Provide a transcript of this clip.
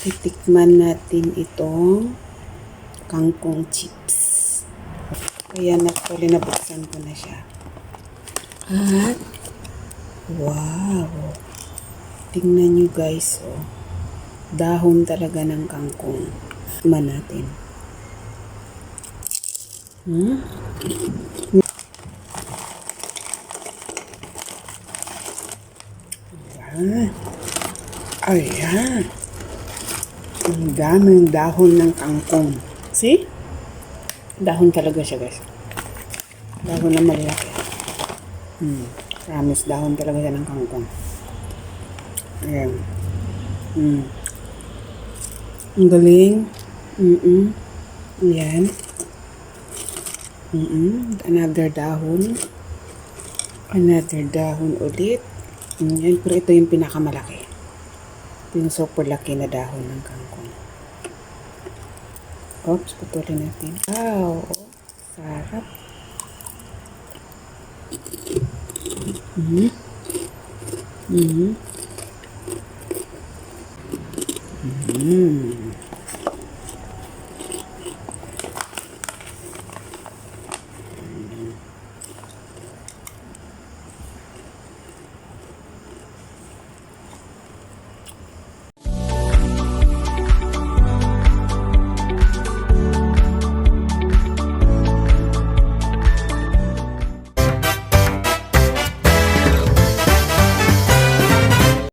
titikman natin itong kangkong chips. Ayan, actually nabuksan ko na siya. At, wow! Tingnan nyo guys, oh. Dahon talaga ng kangkong. Tikman natin. Hmm? Ayan. Ayan. Ang daming dahon ng kangkong. See? Dahon talaga siya, guys. Dahon na malaki. Hmm. Promise, dahon talaga siya ng kangkong. Ayan. Hmm. Ang galing. Mm-mm. Ayan. Mm-mm. Another dahon. Another dahon ulit. Ayan. Pero ito yung pinakamalaki. Ito yung super laki na dahon ng kangkong. Oops, putulin natin. Wow! Sarap. Mm-hmm. Mm-hmm. Mm.